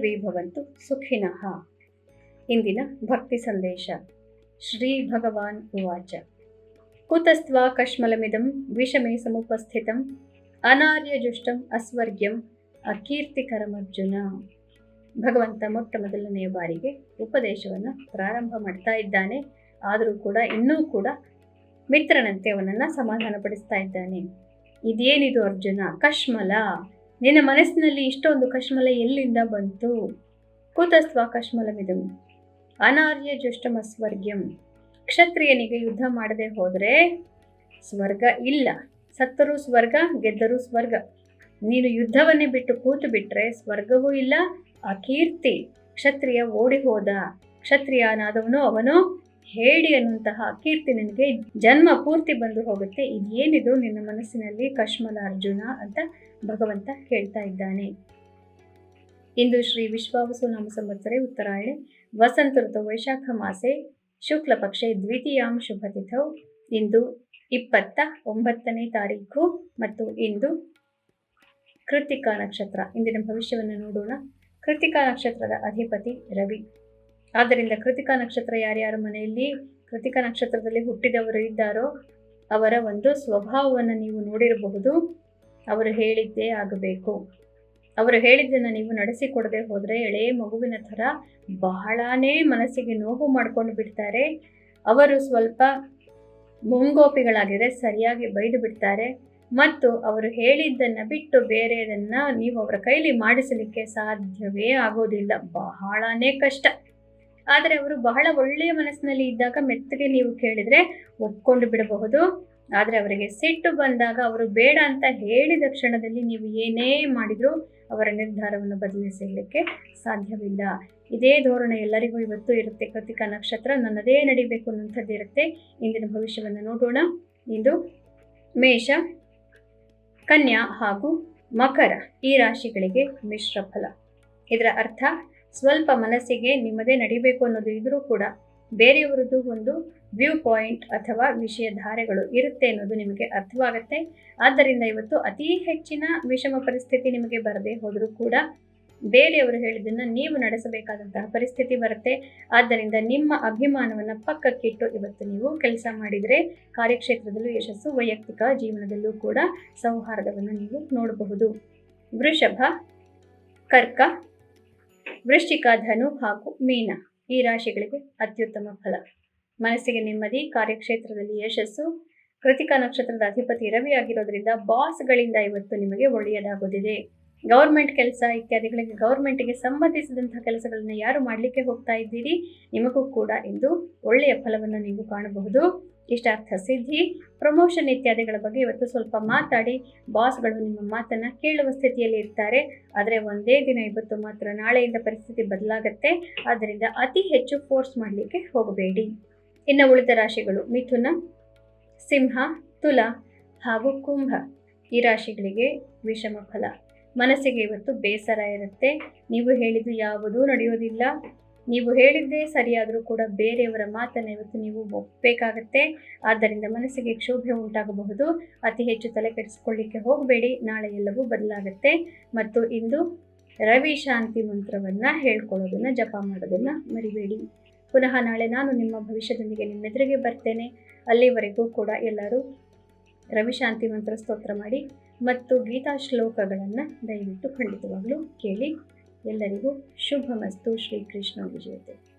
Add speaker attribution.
Speaker 1: ಭವಂತು ಸುಖಿನಃ. ಇಂದಿನ ಭಕ್ತಿ ಸಂದೇಶ. ಶ್ರೀ ಭಗವಾನ್ ಉವಾಚ. ಕುತಸ್ತ್ವ ಕಶ್ಮಲಮಿದಂ ವಿಷಮೇ ಸಮುಪಸ್ಥಿತಂ ಅನಾರ್ಯಜುಷ್ಟಂ ಅಸ್ವರ್ಗ್ಯಂ ಅಕೀರ್ತಿಕರಮರ್ಜುನ ಭಗವಂತ ಮೊಟ್ಟ ಮೊದಲನೆಯ ಬಾರಿಗೆ ಉಪದೇಶವನ್ನು ಪ್ರಾರಂಭ ಮಾಡ್ತಾ ಇದ್ದಾನೆ. ಆದರೂ ಕೂಡ ಇನ್ನೂ ಕೂಡ ಮಿತ್ರನಂತೆ ಅವನನ್ನು ಸಮಾಧಾನಪಡಿಸ್ತಾ ಇದ್ದಾನೆ. ಇದೇನಿದು ಅರ್ಜುನ? ಕಶ್ಮಲ. ನಿನ್ನ ಮನಸ್ಸಿನಲ್ಲಿ ಇಷ್ಟೊಂದು ಕಶ್ಮಲ ಎಲ್ಲಿಂದ ಬಂತು? ಕುತಸ್ತ್ವ ಕಶ್ಮಲಮಿದಂ ಅನಾರ್ಯ ಜುಷ್ಟಮಸ್ವರ್ಗ್ಯಂ ಕ್ಷತ್ರಿಯನಿಗೆ ಯುದ್ಧ ಮಾಡದೆ ಹೋದರೆ ಸ್ವರ್ಗ ಇಲ್ಲ. ಸತ್ತರೂ ಸ್ವರ್ಗ, ಗೆದ್ದರೂ ಸ್ವರ್ಗ. ನೀನು ಯುದ್ಧವನ್ನೇ ಬಿಟ್ಟು ಕೂತು ಬಿಟ್ಟರೆ ಸ್ವರ್ಗವೂ ಇಲ್ಲ ಆ ಕೀರ್ತಿ ಕ್ಷತ್ರಿಯ ಓಡಿ ಹೋದ. ಕ್ಷತ್ರಿಯನಾದವನು ಅವನು. ಹೇಳಿ ಅನ್ನುವಂತಹ ಕೀರ್ತಿ ನಿನಗೆ ಜನ್ಮ ಪೂರ್ತಿ ಬಂದು ಹೋಗುತ್ತೆ. ಇದೇನಿದು ನಿನ್ನ ಮನಸ್ಸಿನಲ್ಲಿ ಕಶ್ಮಲ ಅರ್ಜುನ ಅಂತ ಭಗವಂತ ಹೇಳ್ತಾ ಇದ್ದಾನೆ. ಇಂದು ಶ್ರೀ ವಿಶ್ವಾವಸು ನಾಮ ಸಂವತ್ಸರೆ ಉತ್ತರಾಯಣ. ವಸಂತ ಋತು, ವೈಶಾಖ ಮಾಸೆ, ಶುಕ್ಲ ಪಕ್ಷೆ, ದ್ವಿತೀಯಾಂ ಶುಭ ತಿಥೌ. ಇಂದು ಇಪ್ಪತ್ತ ಒಂಬತ್ತನೇ ತಾರೀಕು ಮತ್ತು ಇಂದು ಕೃತಿಕಾ ನಕ್ಷತ್ರ. ಇಂದಿನ ಭವಿಷ್ಯವನ್ನು ನೋಡೋಣ. ಕೃತಿಕಾ ನಕ್ಷತ್ರದ ಅಧಿಪತಿ ರವಿ. ಆದ್ದರಿಂದ ಕೃತಿಕಾ ನಕ್ಷತ್ರ ಯಾರ್ಯಾರ ಮನೆಯಲ್ಲಿ ಕೃತಿಕಾ ನಕ್ಷತ್ರದಲ್ಲಿ ಹುಟ್ಟಿದವರು ಇದ್ದಾರೋ ಅವರ ಒಂದು ಸ್ವಭಾವವನ್ನು ನೀವು ನೋಡಿರಬಹುದು. ಅವರು ಹೇಳಿದ್ದೇ ಆಗಬೇಕು. ಅವರು ಹೇಳಿದ್ದನ್ನು ನೀವು ನಡೆಸಿಕೊಡದೆ ಹೋದರೆ ಎಳೆ ಮಗುವಿನ ಥರ ಬಹಳನೇ ಮನಸ್ಸಿಗೆ ನೋವು ಮಾಡಿಕೊಂಡು ಬಿಡ್ತಾರೆ. ಅವರು ಸ್ವಲ್ಪ ಮುಂಗೋಪಿಗಳಾಗಿದೆ ಸರಿಯಾಗಿ ಬೈದು ಬಿಡ್ತಾರೆ. ಮತ್ತು ಅವರು ಹೇಳಿದ್ದನ್ನು ಬಿಟ್ಟು ಬೇರೆಯದನ್ನು ನೀವು ಅವರ ಕೈಲಿ ಮಾಡಿಸಲಿಕ್ಕೆ ಸಾಧ್ಯವೇ ಆಗೋದಿಲ್ಲ. ಬಹಳನೇ ಕಷ್ಟ. ಆದರೆ ಅವರು ಬಹಳ ಒಳ್ಳೆಯ ಮನಸ್ಸಿನಲ್ಲಿ ಇದ್ದಾಗ ಮೆತ್ತಗೆ ನೀವು ಕೇಳಿದರೆ ಒಪ್ಕೊಂಡು ಬಿಡಬಹುದು. ಆದರೆ ಅವರಿಗೆ ಸಿಟ್ಟು ಬಂದಾಗ ಅವರು ಬೇಡ ಅಂತ ಹೇಳಿದ ಕ್ಷಣದಲ್ಲಿ ನೀವು ಏನೇ ಮಾಡಿದರೂ ಅವರ ನಿರ್ಧಾರವನ್ನು ಬದಲಿಸಲಿಕ್ಕೆ ಸಾಧ್ಯವಿಲ್ಲ. ಇದೇ ಧೋರಣೆ ಎಲ್ಲರಿಗೂ ಇವತ್ತು ಇರುತ್ತೆ. ಕೃತಿಕಾ ನಕ್ಷತ್ರ ನನ್ನದೇ ನಡಿಬೇಕು ಅನ್ನೋಂಥದ್ದು ಇರುತ್ತೆ. ಇಂದಿನ ಭವಿಷ್ಯವನ್ನು ನೋಡೋಣ. ಇಂದು ಮೇಷ, ಕನ್ಯಾ ಹಾಗೂ ಮಕರ ಈ ರಾಶಿಗಳಿಗೆ ಮಿಶ್ರ ಫಲ. ಇದರ ಅರ್ಥ ಸ್ವಲ್ಪ ಮನಸ್ಸಿಗೆ ನಿಮ್ಮದೇ ನಡಿಬೇಕು ಅನ್ನೋದು ಇದ್ರೂ ಕೂಡ ಬೇರೆಯವರದ್ದು ಒಂದು ವ್ಯೂ ಪಾಯಿಂಟ್ ಅಥವಾ ವಿಷಯ ಧಾರೆಗಳು ಇರುತ್ತೆ ಅನ್ನೋದು ನಿಮಗೆ ಅರ್ಥವಾಗುತ್ತೆ. ಆದ್ದರಿಂದ ಇವತ್ತು ಅತಿ ಹೆಚ್ಚಿನ ವಿಷಮ ಪರಿಸ್ಥಿತಿ ನಿಮಗೆ ಬರದೇ ಹೋದರೂ ಕೂಡ ಬೇರೆಯವರು ಹೇಳಿದ್ದನ್ನು ನೀವು ನಡೆಸಬೇಕಾದಂತಹ ಪರಿಸ್ಥಿತಿ ಬರುತ್ತೆ. ಆದ್ದರಿಂದ ನಿಮ್ಮ ಅಭಿಮಾನವನ್ನು ಪಕ್ಕಕ್ಕಿಟ್ಟು ಇವತ್ತು ನೀವು ಕೆಲಸ ಮಾಡಿದರೆ ಕಾರ್ಯಕ್ಷೇತ್ರದಲ್ಲೂ ಯಶಸ್ಸು, ವೈಯಕ್ತಿಕ ಜೀವನದಲ್ಲೂ ಕೂಡ ಸೌಹಾರ್ದವನ್ನು ನೀವು ನೋಡಬಹುದು. ವೃಷಭ, ಕರ್ಕ ವೃಶ್ಚಿಕ ಧನು ಹಾಗೂ ಮೀನ. ಈ ರಾಶಿಗಳಿಗೆ ಅತ್ಯುತ್ತಮ ಫಲ. ಮನಸ್ಸಿಗೆ ನೆಮ್ಮದಿ, ಕಾರ್ಯಕ್ಷೇತ್ರದಲ್ಲಿ ಯಶಸ್ಸು. ಕೃತಿಕಾ ನಕ್ಷತ್ರದ ಅಧಿಪತಿ ರವಿ ಆಗಿರೋದ್ರಿಂದ ಬಾಸ್ಗಳಿಂದ ಇವತ್ತು ನಿಮಗೆ ಒಳ್ಳೆಯದಾಗೋದಿದೆ ಗೌರ್ಮೆಂಟ್ ಕೆಲಸ ಇತ್ಯಾದಿಗಳಿಗೆ ಗೌರ್ಮೆಂಟ್ಗೆ ಸಂಬಂಧಿಸಿದಂತಹ ಕೆಲಸಗಳನ್ನು ಯಾರು ಮಾಡಲಿಕ್ಕೆ ಹೋಗ್ತಾ ಇದ್ದೀರಿ? ನಿಮಗೂ ಕೂಡ ಇಂದು ಒಳ್ಳೆಯ ಫಲವನ್ನು ನೀವು ಕಾಣಬಹುದು. ಇಷ್ಟಾರ್ಥ ಸಿದ್ಧಿ ಪ್ರಮೋಷನ್ ಇತ್ಯಾದಿಗಳ ಬಗ್ಗೆ ಇವತ್ತು ಸ್ವಲ್ಪ ಮಾತಾಡಿ ಬಾಸ್ಗಳು ನಿಮ್ಮ ಮಾತನ್ನು ಕೇಳುವ ಸ್ಥಿತಿಯಲ್ಲಿ ಇರ್ತಾರೆ. ಆದರೆ ಒಂದೇ ದಿನ ಇವತ್ತು ಮಾತ್ರ ನಾಳೆಯಿಂದ ಪರಿಸ್ಥಿತಿ ಬದಲಾಗತ್ತೆ. ಆದ್ದರಿಂದ ಅತಿ ಹೆಚ್ಚು ಫೋರ್ಸ್ ಮಾಡಲಿಕ್ಕೆ ಹೋಗಬೇಡಿ. ಇನ್ನು ಉಳಿದ ರಾಶಿಗಳು ಮಿಥುನ, ಸಿಂಹ, ತುಲ ಹಾಗೂ ಕುಂಭ. ಈ ರಾಶಿಗಳಿಗೆ ವಿಷಮ ಫಲ. ಮನಸ್ಸಿಗೆ ಇವತ್ತು ಬೇಸರ ಇರುತ್ತೆ. ನೀವು ಹೇಳಿದ್ದು ಯಾವುದೂ ನಡೆಯೋದಿಲ್ಲ. ನೀವು ಹೇಳಿದ್ದೇ ಸರಿಯಾದರೂ ಕೂಡ ಬೇರೆಯವರ ಮಾತನ್ನು ಇವತ್ತು ನೀವು ಒಪ್ಪಬೇಕಾಗತ್ತೆ. ಆದ್ದರಿಂದ ಮನಸ್ಸಿಗೆ ಕ್ಷೋಭೆ ಉಂಟಾಗಬಹುದು. ಅತಿ ಹೆಚ್ಚು ತಲೆ ಕೆಡಿಸ್ಕೊಳ್ಳಿಕ್ಕೆ ಹೋಗಬೇಡಿ. ನಾಳೆ ಎಲ್ಲವೂ ಬದಲಾಗುತ್ತೆ. ಮತ್ತು ಇಂದು ರವಿ ಶಾಂತಿ ಮಂತ್ರವನ್ನು ಹೇಳ್ಕೊಳ್ಳೋದನ್ನು ಜಪ ಮಾಡೋದನ್ನು ಮರಿಬೇಡಿ. ಪುನಃ ನಾಳೆ ನಾನು ನಿಮ್ಮ ಭವಿಷ್ಯದೊಂದಿಗೆ ನಿಮ್ಮೆದುರಿಗೆ ಬರ್ತೇನೆ. ಅಲ್ಲಿವರೆಗೂ ಕೂಡ ಎಲ್ಲರೂ ರವಿಶಾಂತಿ ಮಂತ್ರ ಸ್ತೋತ್ರ ಮಾಡಿ ಮತ್ತು ಗೀತಾ ಶ್ಲೋಕಗಳನ್ನು ದಯವಿಟ್ಟು ಖಂಡಿತವಾಗಲೂ ಕೇಳಿ. ಎಲ್ಲರಿಗೂ ಶುಭ ಮಸ್ತು ಶ್ರೀಕೃಷ್ಣ ವಿಜಯತೆ.